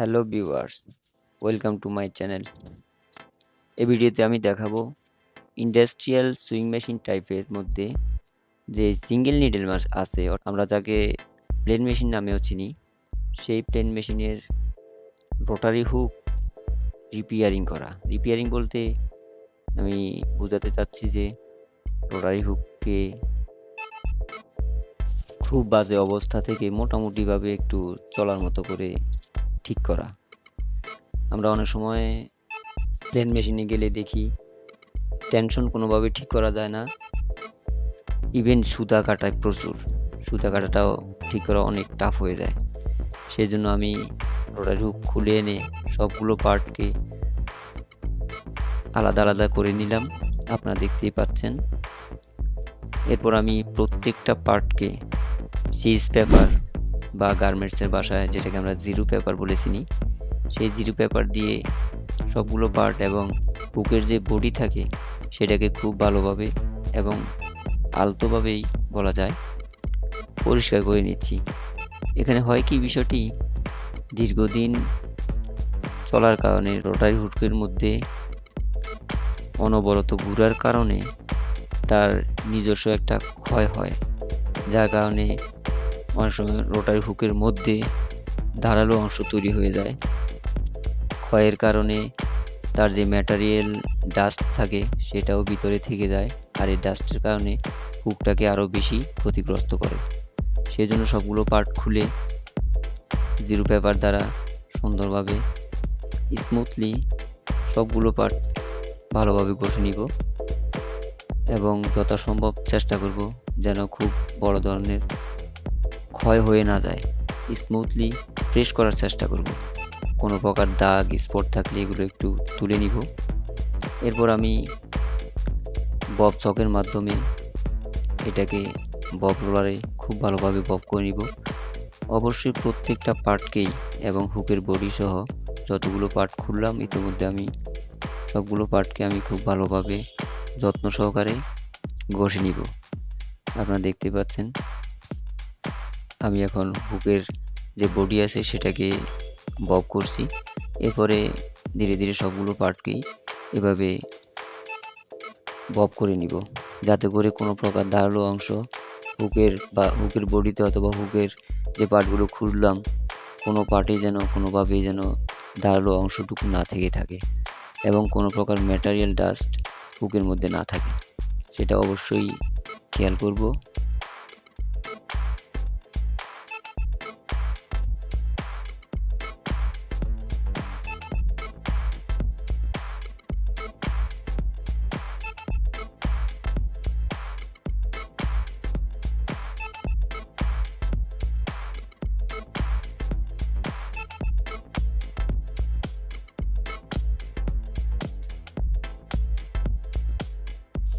Hello viewers welcome to my channel এই ভিডিওতে আমি দেখাবো ইন্ডাস্ট্রিয়াল সুইং মেশিন টাইপের মধ্যে যে সিঙ্গেল নিডেল মাছ আছে আমরা যাকে প্লেন মেশিন নামেও চিনি, সেই প্লেন মেশিনের রোটারি হুক রিপেয়ারিং করা। রিপেয়ারিং বলতে আমি বোঝাতে চাচ্ছি যে রোটারি হুককে খুব বাজে অবস্থা থেকে মোটামুটিভাবে একটু চলার মতো করে ঠিক করা। আমরা অনেক সময় প্লেন মেশিনে গেলে দেখি টেনশন কোনোভাবে ঠিক করা যায় না। ইভেন সুতা কাটায় প্রচুর। সুতা কাটাটাও ঠিক করা অনেক টাফ হয়ে যায়। সেই জন্য আমি রোটারি হুক খুলে এনে সবগুলো পার্টকে আলাদা আলাদা করে নিলাম। আপনারা দেখতেই পাচ্ছেন। এরপর আমি প্রত্যেকটা পার্টকে সিজ পেপার বা গার্মেন্টসের বাসায়, যেটাকে আমরা জিরো পেপার বলে চিনি, সেই জিরো পেপার দিয়ে সবগুলো পার্ট এবং বুকের যে বডি থাকে, সেটাকে খুব ভালোভাবে এবং আলতোভাবেই বলা যায়, পরিষ্কার করে নিচ্ছি। এখানে হয় কি বিষয়টি? দীর্ঘদিন চলার কারণে, রোটারি হুডকের মধ্যে অনবরত ঘুরার কারণে তার নিজস্ব একটা ক্ষয় হয়, যার কারণে অনেক সময় রোটারি হুকের মধ্যে ধারালো অংশ তৈরি হয়ে যায়। ক্ষয়ের কারণে তার যে ম্যাটারিয়াল ডাস্ট থাকে, সেটাও ভিতরে থেকে যায় আর এই ডাস্টের কারণে হুকটাকে আরও বেশি ক্ষতিগ্রস্ত করে। সেই জন্য সবগুলো পার্ট খুলে জিরো পেপার দ্বারা সুন্দরভাবে স্মুথলি সবগুলো পার্ট ভালোভাবে বসে নিব এবং যথাসম্ভব চেষ্টা করব যেন খুব বড় ধরনের ক্ষয় হয়ে না যায় স্মুথলি প্রেস করার চেষ্টা করব। কোনো প্রকার দাগ স্পট থাকলে এগুলো একটু তুলে নিব। এরপর আমি বব চকের মাধ্যমে এটাকে বব রোলারে খুব ভালোভাবে বব করে নিব। অবশ্যই প্রত্যেকটা পার্টকেই এবং হুকের বডি সহ যতগুলো পার্ট খুললাম, ইতিমধ্যে আমি সবগুলো পার্টকে আমি খুব ভালোভাবে যত্ন সহকারে ঘষে নিব। আপনারা দেখতে পাচ্ছেন আমি এখন হুকের যে বডি আছে সেটাকে বব করছি। এরপরে ধীরে ধীরে সবগুলো পার্টকেই এভাবে বব করে নিব। যাতে করে কোনো প্রকার ধারালো অংশ হুকের বা হুকের বডিতে অথবা হুকের যে পার্টগুলো খুললাম, কোনো পার্টে যেন কোনোভাবেই যেন ধারালো অংশটুকু না থেকে থাকে এবং কোনো প্রকার ম্যাটারিয়াল ডাস্ট হুকের মধ্যে না থাকে। সেটা অবশ্যই খেয়াল করব।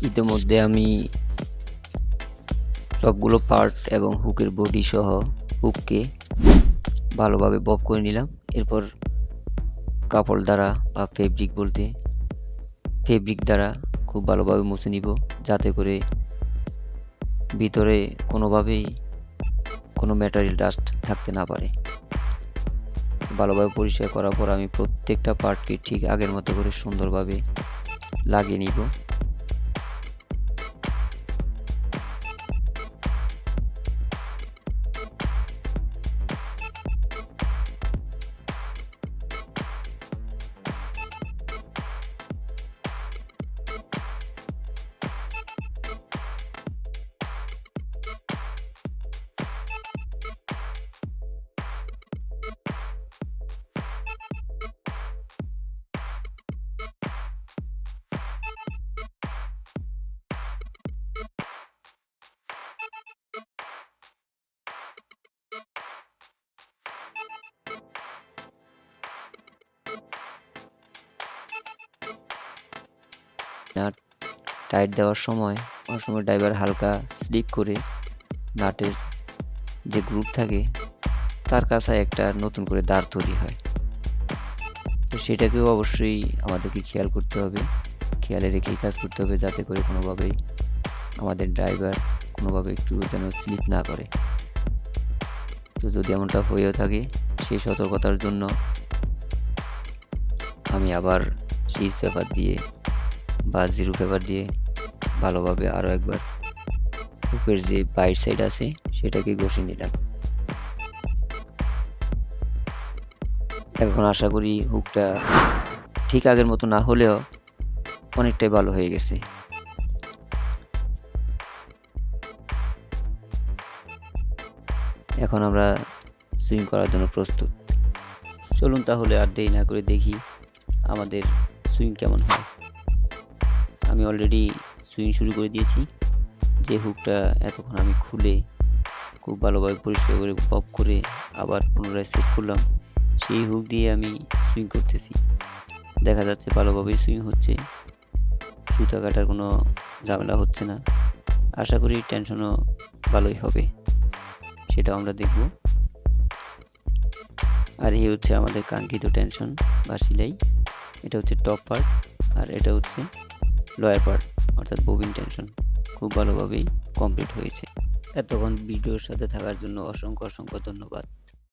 ইতিমধ্যে আমি সবগুলো পার্ট এবং হুকের বডি সহ হুককে ভালোভাবে বব করে নিলাম। এরপর কাপড় দ্বারা বা ফেব্রিক বলতে ফেব্রিক দ্বারা খুব ভালোভাবে মুছে নিব, যাতে করে ভিতরে কোনোভাবেই কোনো ম্যাটারিয়াল ডাস্ট থাকতে না পারে। ভালোভাবে পরিষ্কার করার পর আমি প্রত্যেকটা পার্টকে ঠিক আগের মতো করে সুন্দরভাবে লাগিয়ে নিব। নাট টাইট দেওয়ার সময় অনেক সময় ড্রাইভার হালকা স্লিপ করে নাটের যে গ্রুপ থাকে, তার কাছে একটা নতুন করে দাঁড় তৈরি হয়। তো সেটাকেও অবশ্যই আমাদেরকে খেয়াল করতে হবে, খেয়ালে রেখেই কাজ করতে হবে যাতে করে কোনোভাবেই আমাদের ড্রাইভার কোনোভাবে একটু যেন স্লিপ না করে। তো যদি এমনটা হয়েও থাকে, সেই সতর্কতার জন্য আমি আবার সিজ পেপার দিয়ে বা জিরো পেপার দিয়ে ভালোভাবে আরও একবার হুকের যে বাইট সাইড আছে, সেটাকে ঘষে নিলাম। এখন আশা করি হুকটা ঠিক আগের মতো না হলেও অনেকটাই ভালো হয়ে গেছে। এখন আমরা সুইং করার জন্য প্রস্তুত। চলুন তাহলে আর দেরি না করে দেখি আমাদের সুইং কেমন হয়। আমি অলরেডি সুইং শুরু করে দিয়েছি। যে হুকটা এতক্ষণ আমি খুলে খুব ভালোভাবে পরিষ্কার করে পপ করে আবার পুনরায় সেট করলাম, সেই হুক দিয়ে আমি সুইং করতেছি। দেখা যাচ্ছে ভালোভাবেই সুইং হচ্ছে। সুতা কাটার কোনো ঝামেলা হচ্ছে না। আশা করি টেনশনও ভালোই হবে। সেটাও আমরা দেখব। আর এই হচ্ছে আমাদের কাঙ্ক্ষিত টেনশন বা সিলাই এটা হচ্ছে টপ পার্ট আর এটা হচ্ছে লোয়ার পার্ট অর্থাৎ ববিন টেনশন খুব ভালোভাবেই কমপ্লিট হয়েছে। এতক্ষণ ভিডিওর সাথে থাকার জন্য অসংখ্য অসংখ্য ধন্যবাদ।